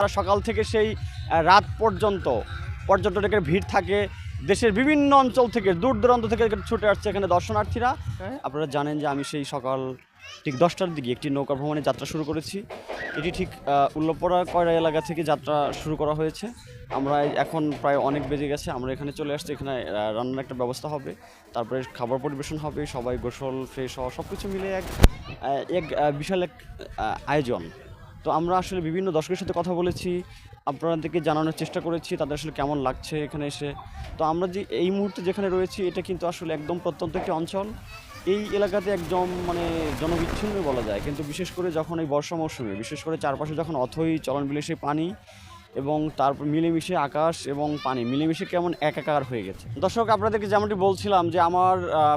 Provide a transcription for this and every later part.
তারা সকাল থেকে সেই রাত পর্যন্ত পর্যটকের ভিড় থাকে। দেশের বিভিন্ন অঞ্চল থেকে দূর দূরান্ত থেকে ছুটে আসছে এখানে দর্শনার্থীরা। আপনারা জানেন যে আমি সেই সকাল ঠিক দশটার দিকে একটি নৌকা ভ্রমণে যাত্রা শুরু করেছি। এটি ঠিক উল্লপড়া কয়রা এলাকা থেকে যাত্রা শুরু করা হয়েছে। আমরা এখন প্রায় অনেক বেজে গেছে আমরা এখানে চলে আসছি। এখানে রান্নার একটা ব্যবস্থা হবে তারপরে খাবার পরিবেশন হবে সবাই গোসল ফ্রেশ হওয়া সব কিছু মিলে এক এক বিশাল এক আয়োজন। তো আমরা আসলে বিভিন্ন দর্শকের সাথে কথা বলেছি, আপনাদেরকে জানানোর চেষ্টা করেছি তাদের আসলে কেমন লাগছে এখানে এসে। তো আমরা যে এই মুহূর্তে যেখানে রয়েছি, এটা কিন্তু আসলে একদম প্রত্যন্ত একটি অঞ্চল। এই এলাকাতে একদম মানে জনবিচ্ছিন্ন বলা যায়। কিন্তু বিশেষ করে যখন এই বর্ষা মৌসুমে বিশেষ করে চারপাশে যখন অথই চলন বিলেসে পানি এবং তারপর মিলেমিশে আকাশ এবং পানি, মিলেমিশে কেমন একাকার হয়ে গেছে। দর্শক, আপনাদেরকে যেমনটি বলছিলাম যে আমার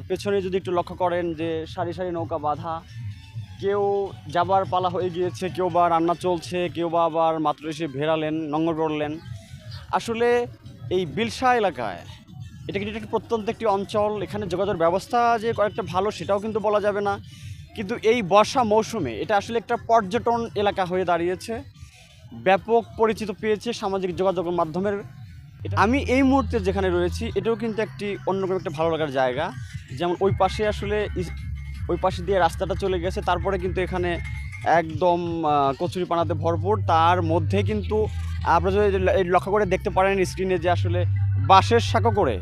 পেছনে যদি একটু লক্ষ্য করেন যে সারি সারি নৌকা বাঁধা কেউ যাবার পালা হয়ে গিয়েছে, কেউ বা রান্না চলছে, কেউ বা আবার মাত্র এসে ভেড়ালেন নঙ্গর করলেন। আসলে এই বিলসা এলাকায় এটা কিন্তু একটি প্রত্যন্ত একটি অঞ্চল, এখানে যোগাযোগ ব্যবস্থা যে কয়েকটা ভালো সেটাও কিন্তু বলা যাবে না। কিন্তু এই বর্ষা মৌসুমে এটা আসলে একটা পর্যটন এলাকা হয়ে দাঁড়িয়েছে। ব্যাপক পরিচিত পেয়েছে সামাজিক যোগাযোগের মাধ্যমের। আমি এই মুহূর্তে যেখানে রয়েছি, এটাও কিন্তু একটি অন্যরকম একটা ভালো লাগার জায়গা। যেমন ওই পাশে আসলে ওই পাশে দিয়ে রাস্তাটা চলে গেছে। তারপরে কিন্তু এখানে একদম কচুরি পানাতে ভরপুর। তার মধ্যে কিন্তু আপনারা যদি লক্ষ্য করে দেখতে পারেন স্ক্রিনে যে আসলে বাঁশের সাঁকো করে,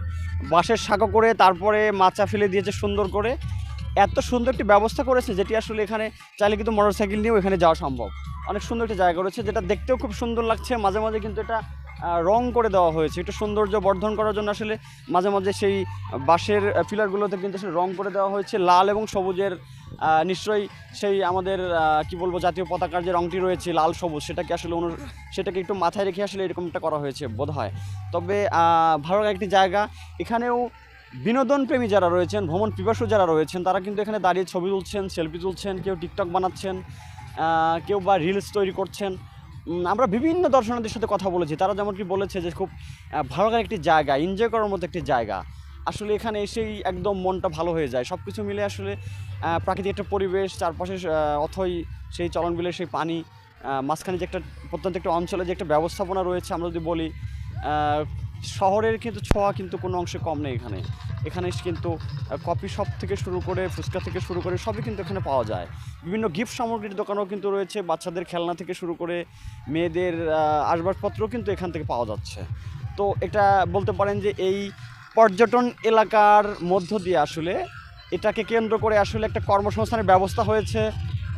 বাঁশের সাঁকো করে তারপরে মাচা ফেলে দিয়েছে সুন্দর করে। এত সুন্দর একটি ব্যবস্থা করেছে যেটি আসলে এখানে চাইলে কিন্তু মোটরসাইকেল নিয়েও এখানে যাওয়া সম্ভব। অনেক সুন্দর একটি জায়গা রয়েছে যেটা দেখতেও খুব সুন্দর লাগছে। মাঝে মাঝে কিন্তু এটা রং করে দেওয়া হয়েছে। একটু সৌন্দর্য বর্ধন করার জন্য আসলে মাঝে মাঝে সেই বাঁশের পিলারগুলোতে কিন্তু আসলে রং করে দেওয়া হয়েছে। লাল এবং সবুজের নিশ্চয়ই সেই আমাদের কি বলব, জাতীয় পতাকার যে রংটি রয়েছে, লাল, সবুজ, সেটাকে আসলে অনু সেটাকে একটু মাথায় রেখে আসলে এরকমটা করা হয়েছে বোধ হয় তবে ভালো একটি জায়গা। এখানেও বিনোদন প্রেমী যারা রয়েছেন, ভ্রমণ পিপাসু যারা রয়েছেন, তারা কিন্তু এখানে দাঁড়িয়ে ছবি তুলছেন, সেলফি তুলছেন, কেউ টিকটক বানাচ্ছেন কেউ বা রিলস তৈরি করছেন। আমরা বিভিন্ন দর্শনার্থীর সাথে কথা বলেছি। তারা যেমন কি বলেছে যে খুব ভালো একটি জায়গা এনজয় করার মতো একটি জায়গা। আসলে এখানে এসেই একদম মনটা ভালো হয়ে যায়। সব কিছু মিলে আসলে প্রাকৃতিক একটা পরিবেশ, চারপাশে অথই সেই চলন বিলের সেই পানি মাঝখানে যে একটা, প্রত্যন্ত একটা অঞ্চলে যে একটা ব্যবস্থাপনা রয়েছে, আমরা যদি বলি শহরের কিন্তু ছোঁয়া কিন্তু কোনো অংশে কম নেই এখানে। এখানে কিন্তু কফি শপ থেকে শুরু করে, ফুচকা থেকে শুরু করে সবই কিন্তু এখানে পাওয়া যায়। বিভিন্ন গিফট সামগ্রীর দোকানও কিন্তু রয়েছে, বাচ্চাদের খেলনা থেকে শুরু করে মেয়েদের আসবাবপত্রও কিন্তু এখান থেকে পাওয়া যাচ্ছে। তো এটা বলতে পারেন যে এই পর্যটন এলাকার মধ্য দিয়ে আসলে এটাকে কেন্দ্র করে আসলে একটা কর্মসংস্থানের ব্যবস্থা হয়েছে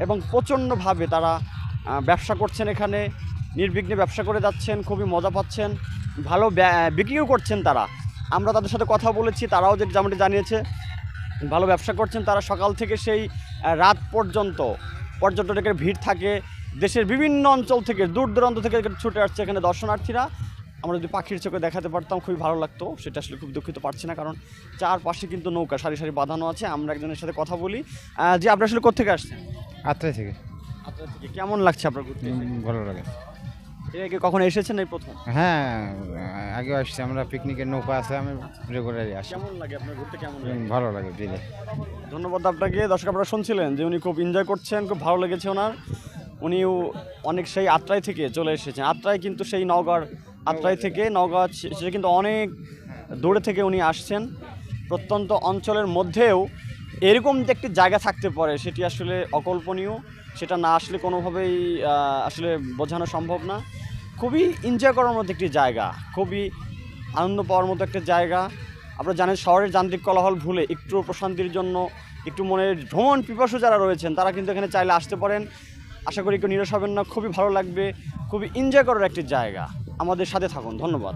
এবং প্রচণ্ডভাবে তারা ব্যবসা করছেন এখানে, নির্বিঘ্নে ব্যবসা করে যাচ্ছেন, খুবই মজা পাচ্ছেন। ভালো বিক্রিও করছেন তারা। আমরা তাদের সাথে কথা বলেছি তারাও যে যেমনটি জানিয়েছে ভালো ব্যবসা করছেন তারা। সকাল থেকে সেই রাত পর্যন্ত পর্যটকের ভিড় থাকে। দেশের বিভিন্ন অঞ্চল থেকে দূর দূরান্ত থেকে ছুটে আসছে এখানে দর্শনার্থীরা। আমরা যদি পাখির চোখে দেখাতে পারতাম খুবই ভালো লাগতো। সেটা আসলে খুব দুঃখিত পারছি না কারণ চারপাশে কিন্তু নৌকা সারি সারি বাঁধানো আছে। আমরা একজনের সাথে কথা বলি। যে আপনি আসলে কোথেকে আসছেন? আটটায় থেকে। আপনার থেকে। কেমন লাগছে আপনার ঘুরতে ভালো লাগে। এর আগে কখনো এসেছেন এই প্রথম? হ্যাঁ আগে আসছি আমরা পিকনিকের নৌকা আছে আমি রেগুলারই আসি। কেমন লাগে আপনার ঘুরতে কেমন লাগে? ভালো লাগে দিলে। ধন্যবাদ আপনাকে। দর্শক আপনারা শুনছিলেন যে উনি খুব এনজয় করছেন খুব ভালো লেগেছে ওনার। উনিও অনেক সেই আত্রাই থেকে চলে এসেছেন। আত্রাই কিন্তু সেই নওগাঁর আত্রাই থেকে নওগাঁ সে- সেটা কিন্তু অনেক দূরে থেকে উনি আসছেন। প্রত্যন্ত অঞ্চলের মধ্যেও এরকম যে একটি জায়গা থাকতে পারে, সেটি আসলে অকল্পনীয়। সেটা না আসলে কোনোভাবেই আসলে বোঝানো সম্ভব না। খুবই এনজয় করার মতো একটি জায়গা, খুবই আনন্দ পাওয়ার মতো একটা জায়গা। আপনারা জানেন, শহরের যান্ত্রিক কলাহল ভুলে একটু প্রশান্তির জন্য, একটু মনের ভ্রমণ পিপাসু যারা রয়েছেন, তারা কিন্তু এখানে চাইলে আসতে পারেন। আশা করি কেউ নিরাশ হবেন না, খুবই ভালো লাগবে, খুবই এনজয় করার একটি জায়গা। আমাদের সাথে থাকুন, ধন্যবাদ।